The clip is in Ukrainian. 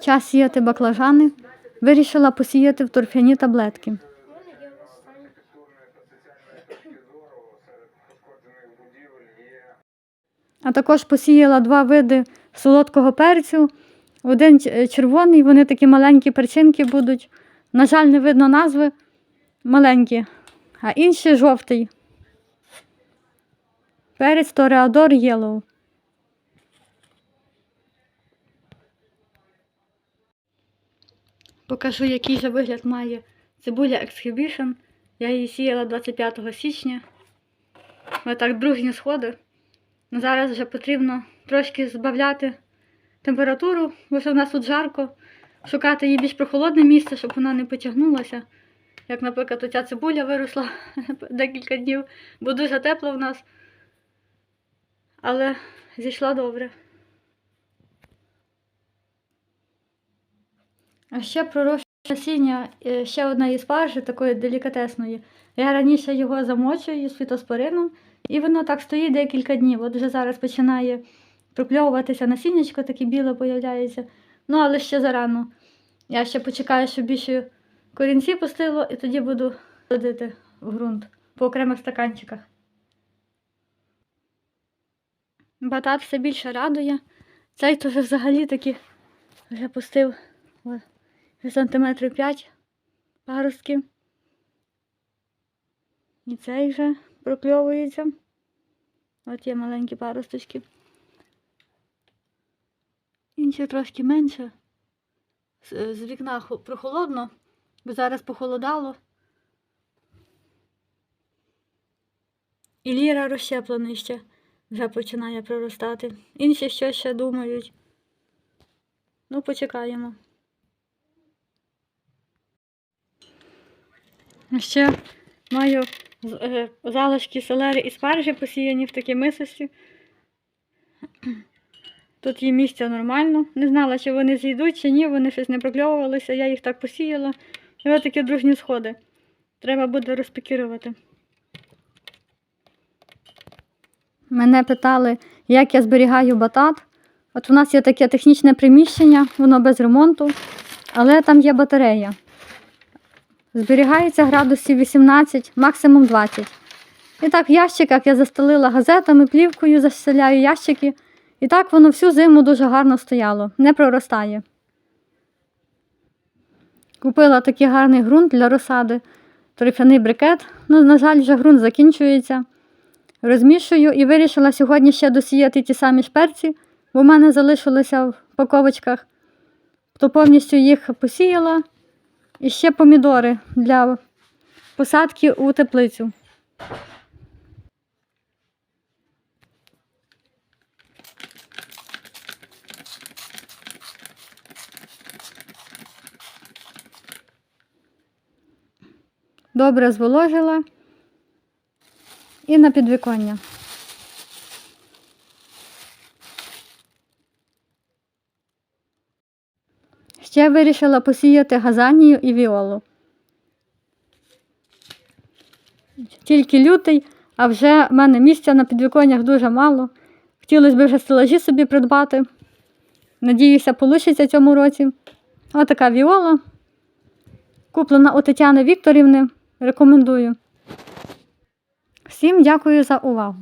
Час сіяти баклажани. Вирішила посіяти в торфяні таблетки. А також посіяла два види солодкого перцю. Один червоний, вони такі маленькі перчинки будуть. На жаль, не видно назви маленькі, а інший жовтий. Перець Тореадор Yellow. Покажу, який же вигляд має цибуля Exhibition. Я її сіяла 25 січня. Ось так дружні сходи. Ну, зараз вже потрібно трошки збавляти температуру, бо що в нас тут жарко. Шукати їй більш прохолодне місце, щоб вона не потягнулася. Як, наприклад, оця цибуля виросла декілька днів, бо дуже тепло в нас. Але зійшла добре. А ще пророщу насіння е, ще одної спаржі, такої делікатесної. Я раніше його замочую з фітоспорином, і воно так стоїть декілька днів. От вже зараз починає прокльовуватися насіннячко, таке біле появляється. Ну, але ще зарано. Я ще почекаю, щоб більше корінці пустило, і тоді буду садити в ґрунт по окремих стаканчиках. Батат все більше радує. Цей вже взагалі таки вже пустив сантиметрів 5 паростків. І цей вже прокльовується. От є маленькі паросточки. Інші трошки менше. З, з вікна прохолодно, бо зараз похолодало. І ліра розщеплений ще вже починає проростати. Інші що ще думають. Ну, почекаємо. Ще маю е, залишки селери і спаржі посіяні в такій мисості. Тут є місця нормально. Не знала, чи вони зійдуть, чи ні, вони щось не прокльовувалися, я їх так посіяла. І ось такі дружні сходи. Треба буде розпікірувати. Мене питали, як я зберігаю батат. От у нас є таке технічне приміщення, воно без ремонту, але там є батарея. Зберігається градусів 18, максимум 20. І так в ящиках я застелила газетами, плівкою застеляю ящики. І так воно всю зиму дуже гарно стояло, не проростає. Купила такий гарний ґрунт для розсади, торфяний брикет. Ну, на жаль, вже ґрунт закінчується. Розмішую і вирішила сьогодні ще досіяти ті самі шперці, бо в мене залишилися в паковочках. То повністю їх посіяла. І ще помідори для посадки у теплицю. Добре зволожила і на підвіконня. Ще вирішила посіяти газанію і віолу. Тільки лютий, а вже в мене місця на підвіконнях дуже мало. Хотілося б вже стелажі собі придбати. Надіюся, вийде цьому році. Ось така віола. Куплена у Тетяни Вікторівни. Рекомендую. Всім дякую за увагу.